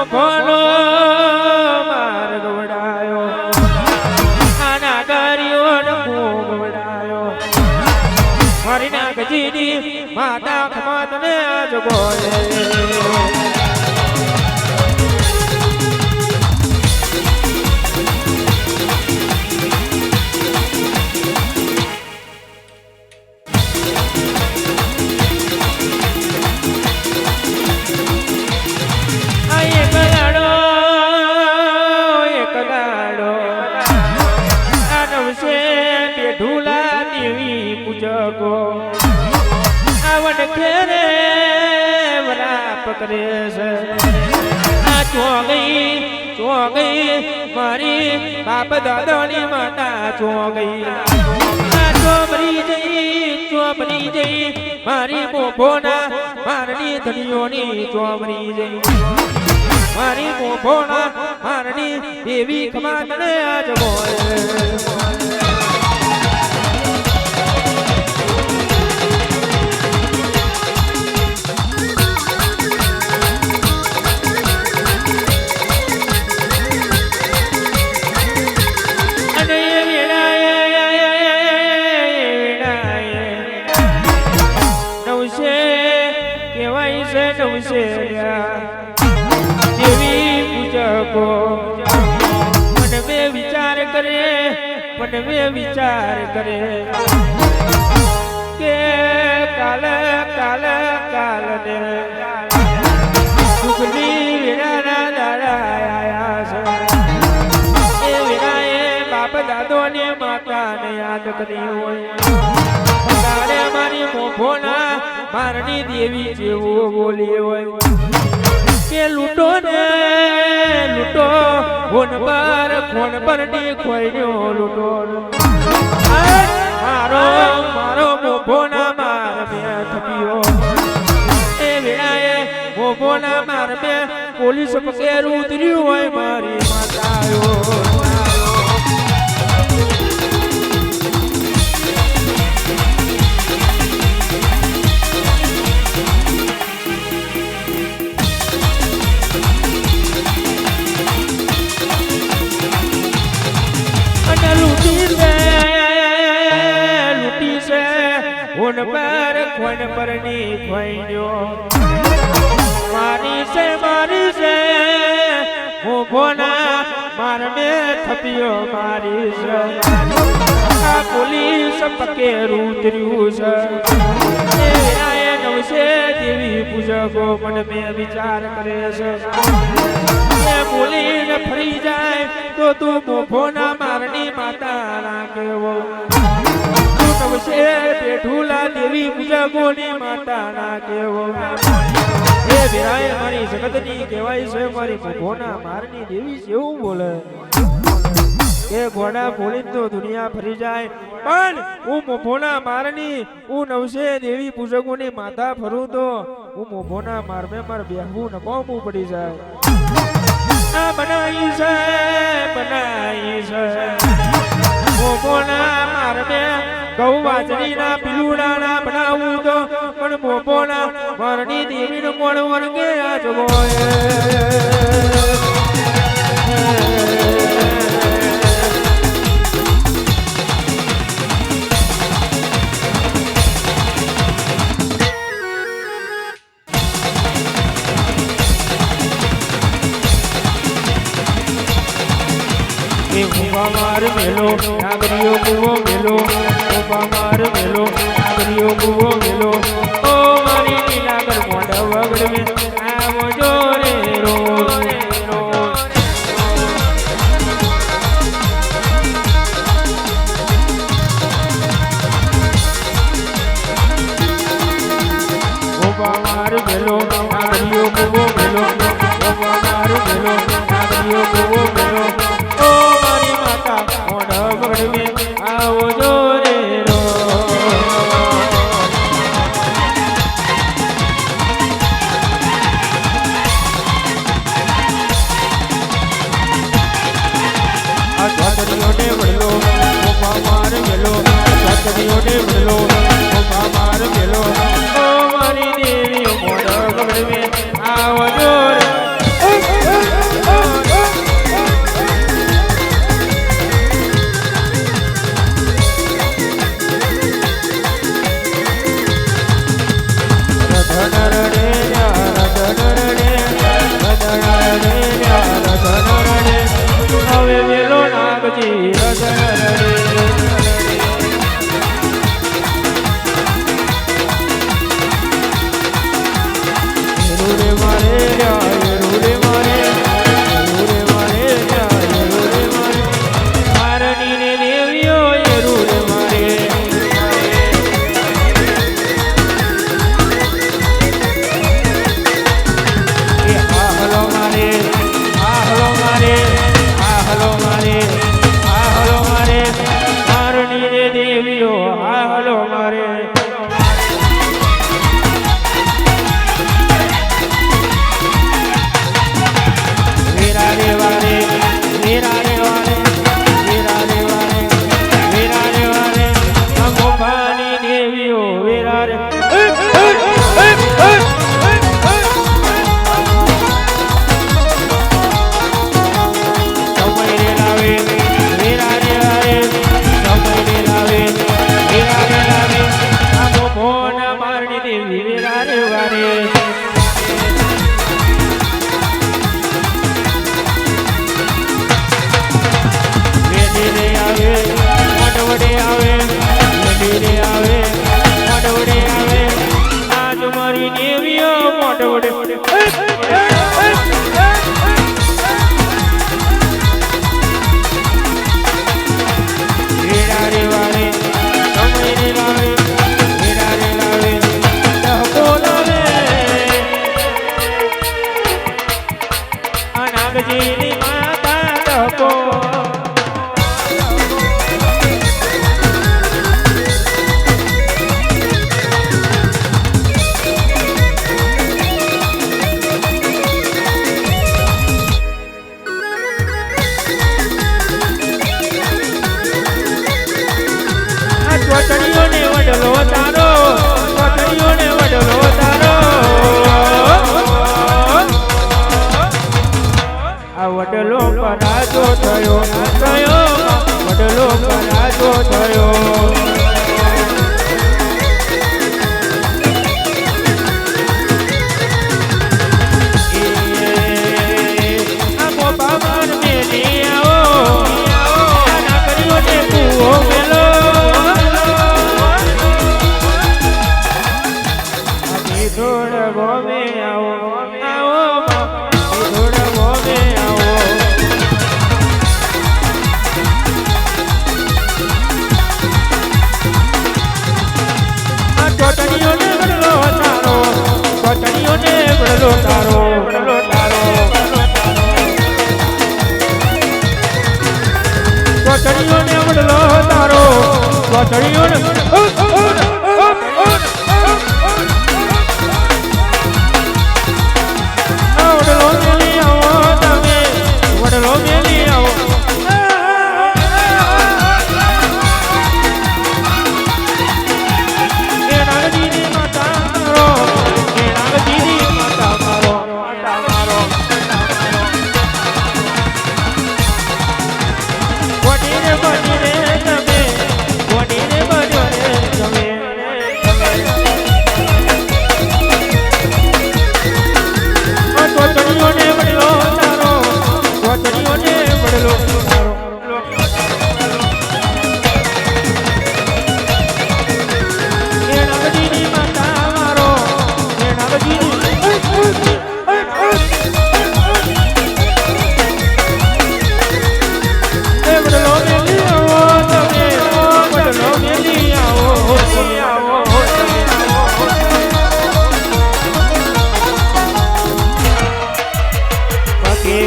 મોભોનો ચોગઈ ચોગઈ મારી બાપ દાદાની માતા ચોગઈ આ ચોમરી જઈ ચોમરી જઈ, મારી બોભોના મારની ધણીઓની ચોમરી જઈ. મારી બોભોના મારની દેવી કમાતને આજ બોલે. પૂજકો મન મે વિચાર કરે મન મે વિચાર કરે. કે કાલ કાલ કાલ ને સુખની વિરાના દાડા આયા છે. એ વિરાએ બાપ દાદો ને માતા યાદ કરી હોય. તારે મારી મોભોના મારની દેવી જેવું બોલી હોય. કે લૂંટો ને લૂંટો ફોન પર ફોન પરની ખોઈનો લૂંટો મારો મારો મોભોના માર બે થપ્યો એ વેળાએ મોભોના માર બે પોલીસ પકેરું ઉતર્યું હોય મારી. કોણ પર કોણ પરની ખોઈન્યો. મારી છે મારી છે, હું ભોના, માર મે થપિયો મારી છે. આ પોલીસ પકે રૂતર્યું છે. એ નવશે દેવી પૂજકો પણ મે વિચાર કરે છે. બોલીને ફરી જાય તો તું મોભોના દેવી પૂજકોની માતા ના કેવો એ વિરાય મારી જગતની કહેવાય છે, મારી ભગવાના મારની દેવી છે બોલે. એ ઘોડા ભૂલી તો દુનિયા ફરી જાય. પણ હું મોભોના મારની, હું નવસે દેવી પૂજકોની માતા ફરું તો હું મોભોના મારમે માર બેહવું નકોમવું પડી જાય. બનાવી છે બનાવી છે. મોભોના મારમે ગૌ વાજણીના પીલુડાના બનાવું તો પણ આજ Oh, વાટણીઓ ને અમડલો તારો. વાટણીઓ ને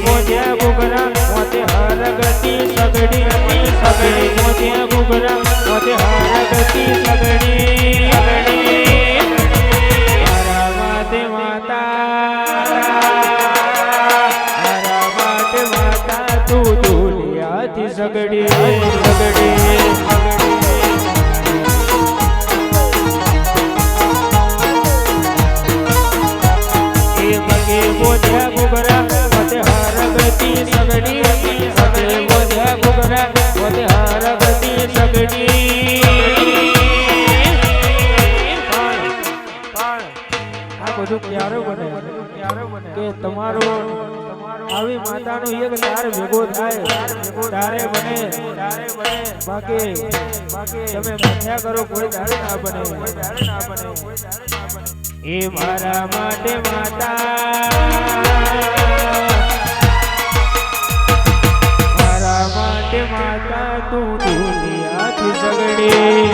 મોજ્યા ઘૂઘરા મોતે હરગતી સગડી સગડી મોજ્યા ઘૂઘરા મોતે હરગતી સગડી આ બધું ક્યારે તમારો આવી માતાનો એક તાર ભેગો થાય તારે બને. બાકી તમે મથ્યા કરો, કોઈ દાડે ના એ મારા માટે માતા. রে